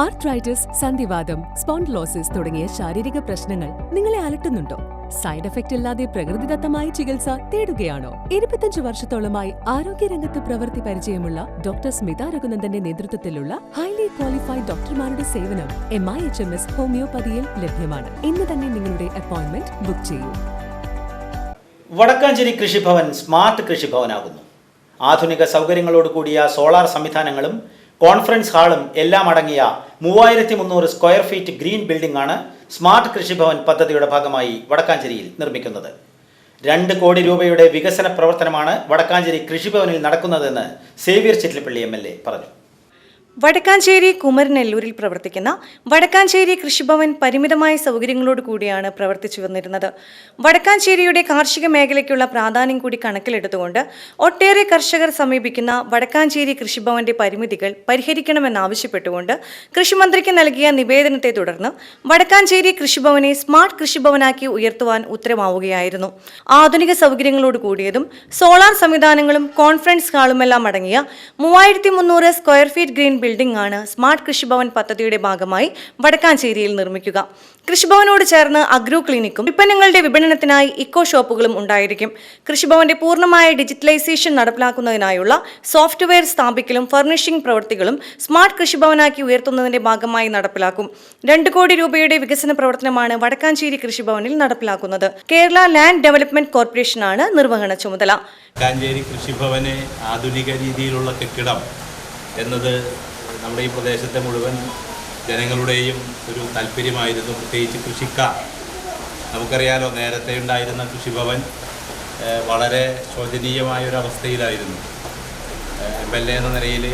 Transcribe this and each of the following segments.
Arthritis സന്ധിവാദം spondylosis തുടങ്ങിയ ശാരീരിക പ്രശ്നങ്ങൾ നിങ്ങളെ അലട്ടുന്നുണ്ടോ? സൈഡ് എഫക്റ്റ് ഇല്ലാതെ പ്രകൃതിദത്തമായ ചികിത്സ തേടുകയാണോ? ഇരുപത്തിയഞ്ച് വർഷത്തോളമായി ആരോഗ്യരംഗത്ത് പ്രവൃത്തി പരിചയമുള്ള ഡോക്ടർ സ്മിത രഘുനന്ദന്റെ നേതൃത്വത്തിലുള്ള ഹൈലി ക്വാളിഫൈഡ് ഡോക്ടർമാരുടെ സേവനം M I H M S ഹോമിയോപ്പതിയിൽ ലഭ്യമാണ്. ഇന്ന് തന്നെ നിങ്ങളുടെ അപ്പോയിന്റ്മെന്റ് ബുക്ക് ചെയ്യൂ. വടക്കാഞ്ചേരി കൃഷിഭവൻ സ്മാർട്ട് കൃഷിഭവനാകുന്നു. ആധുനിക സൗകര്യങ്ങളോട് കൂടിയ സോളാർ സംവിധാനങ്ങളും കോൺഫറൻസ് ഹാളും എല്ലാം അടങ്ങിയ മൂവായിരത്തി മുന്നൂറ് സ്ക്വയർ ഫീറ്റ് ഗ്രീൻ ബിൽഡിംഗ് ആണ് സ്മാർട്ട് കൃഷിഭവൻ പദ്ധതിയുടെ ഭാഗമായി വടക്കാഞ്ചേരിയിൽ നിർമ്മിക്കുന്നത്. രണ്ട് കോടി രൂപയുടെ വികസന പ്രവർത്തനമാണ് വടക്കാഞ്ചേരി കൃഷിഭവനിൽ നടക്കുന്നതെന്ന് Xavier Chittilappilly M L A പറഞ്ഞു. വടക്കാഞ്ചേരി കുമരനെല്ലൂരിൽ പ്രവർത്തിക്കുന്ന വടക്കാഞ്ചേരി കൃഷിഭവൻ പരിമിതമായ സൗകര്യങ്ങളോട് കൂടിയാണ് പ്രവർത്തിച്ചു വന്നിരുന്നത്. വടക്കാഞ്ചേരിയുടെ കാർഷിക മേഖലയ്ക്കുള്ള പ്രാധാന്യം കൂടി കണക്കിലെടുത്തുകൊണ്ട് ഒട്ടേറെ കർഷകർ സമീപിക്കുന്ന വടക്കാഞ്ചേരി കൃഷിഭവന്റെ പരിമിതികൾ പരിഹരിക്കണമെന്നാവശ്യപ്പെട്ടുകൊണ്ട് കൃഷിമന്ത്രിക്ക് നൽകിയ നിവേദനത്തെ തുടർന്ന് വടക്കാഞ്ചേരി കൃഷിഭവനെ സ്മാർട്ട് കൃഷിഭവനാക്കി ഉയർത്തുവാൻ ഉത്തരവാവുകയായിരുന്നു ആധുനിക സൗകര്യങ്ങളോട് കൂടിയതും സോളാർ സംവിധാനങ്ങളും കോൺഫറൻസ് ഹാളുമെല്ലാം അടങ്ങിയ മൂവായിരത്തി സ്ക്വയർ ഫീറ്റ് ഗ്രീൻ ബിൽഡിംഗ് ആണ് സ്മാർട്ട് കൃഷിഭവൻ പദ്ധതിയുടെ ഭാഗമായി വടക്കാഞ്ചേരിയിൽ നിർമ്മിക്കുക. കൃഷിഭവനോട് ചേർന്ന് അഗ്രോ ക്ലിനിക്കും ഉൽപ്പന്നങ്ങളുടെ വിപണനത്തിനായി ഇക്കോ ഷോപ്പുകളും ഉണ്ടായിരിക്കും. കൃഷിഭവന്റെ പൂർണമായ ഡിജിറ്റലൈസേഷൻ നടപ്പിലാക്കുന്നതിനായുള്ള സോഫ്റ്റ്വെയർ സ്ഥാപിക്കലും ഫർണിഷിംഗ് പ്രവൃത്തികളും സ്മാർട്ട് കൃഷിഭവനാക്കി ഉയർത്തുന്നതിന്റെ ഭാഗമായി നടപ്പിലാക്കും. രണ്ട് കോടി രൂപയുടെ വികസന പ്രവർത്തനമാണ് വടക്കാഞ്ചേരി കൃഷിഭവനിൽ നടപ്പിലാക്കുന്നത്. കേരള ലാൻഡ് ഡെവലപ്മെന്റ് കോർപ്പറേഷനാണ് നിർവഹണ ചുമതല. കാഞ്ചേരി കൃഷിഭവനെ ആധുനിക രീതിയിലുള്ള കെട്ടിടം എന്നത് നമ്മുടെ ഈ പ്രദേശത്തെ മുഴുവൻ ജനങ്ങളുടെയും ഒരു താല്പര്യമായിരുന്നു പ്രത്യേകിച്ച് കൃഷിക്കാർ നമുക്കറിയാലോ നേരത്തെ ഉണ്ടായിരുന്ന കൃഷിഭവൻ വളരെ ശോചനീയമായ ഒരു അവസ്ഥയിലായിരുന്നു എം എൽ എ എന്ന നിലയിൽ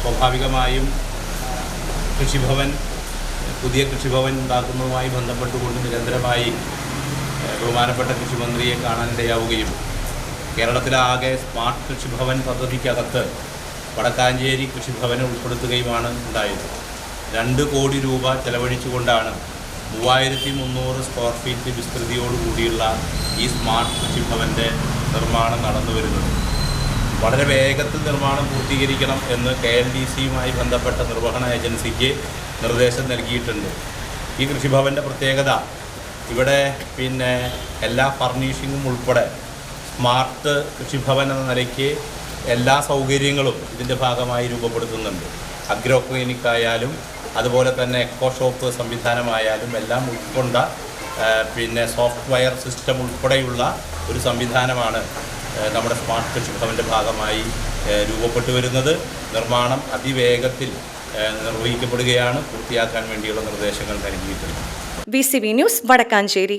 സ്വാഭാവികമായും കൃഷിഭവൻ പുതിയ കൃഷിഭവൻ ഉണ്ടാക്കുന്നതുമായി ബന്ധപ്പെട്ടുകൊണ്ട് നിരന്തരമായി ബഹുമാനപ്പെട്ട കൃഷിമന്ത്രിയെ കാണാനിടയാവുകയും കേരളത്തിലാകെ സ്മാർട്ട് കൃഷിഭവൻ പദ്ധതിക്കകത്ത് വടക്കാഞ്ചേരി കൃഷിഭവനെ ഉൾപ്പെടുത്തുകയുമാണ് ഉണ്ടായത്. രണ്ട് കോടി രൂപ ചെലവഴിച്ചുകൊണ്ടാണ് മൂവായിരത്തി മുന്നൂറ് സ്ക്വയർ ഫീറ്റ് വിസ്തൃതിയോടുകൂടിയുള്ള ഈ സ്മാർട്ട് കൃഷിഭവന്റെ നിർമ്മാണം നടന്നു വരുന്നത്. വളരെ വേഗത്തിൽ നിർമ്മാണം പൂർത്തീകരിക്കണം എന്ന് കെ എൽ ഡി സിയുമായി ബന്ധപ്പെട്ട നിർവഹണ ഏജൻസിക്ക് നിർദ്ദേശം നൽകിയിട്ടുണ്ട്. ഈ കൃഷിഭവന്റെ പ്രത്യേകത ഇവിടെ പിന്നെ എല്ലാ ഫർണിഷിങ്ങും ഉൾപ്പെടെ സ്മാർട്ട് കൃഷിഭവൻ എന്ന നിലയ്ക്ക് എല്ലാ സൗകര്യങ്ങളും ഇതിന്റെ ഭാഗമായി രൂപപ്പെടുത്തുന്നുണ്ട്. അഗ്രോ ക്ലിനിക് ആയാലും അതുപോലെ തന്നെ എക്കോ ഷോപ്പ് സംവിധാനമായാലും എല്ലാം ഉൾക്കൊണ്ട പിന്നെ സോഫ്റ്റ്വെയർ സിസ്റ്റം ഉൾപ്പെടെയുള്ള ഒരു സംവിധാനമാണ് നമ്മുടെ സ്മാർട്ട് കൃഷി ഭവന്റെ ഭാഗമായി രൂപപ്പെട്ടു വരുന്നത്. നിർമ്മാണം അതിവേഗത്തിൽ നിർവഹിക്കപ്പെടുകയാണ്. പൂർത്തിയാക്കാൻ വേണ്ടിയുള്ള നിർദ്ദേശങ്ങൾ നൽകിയിട്ടുണ്ട്. V C V news Vadakkanchery.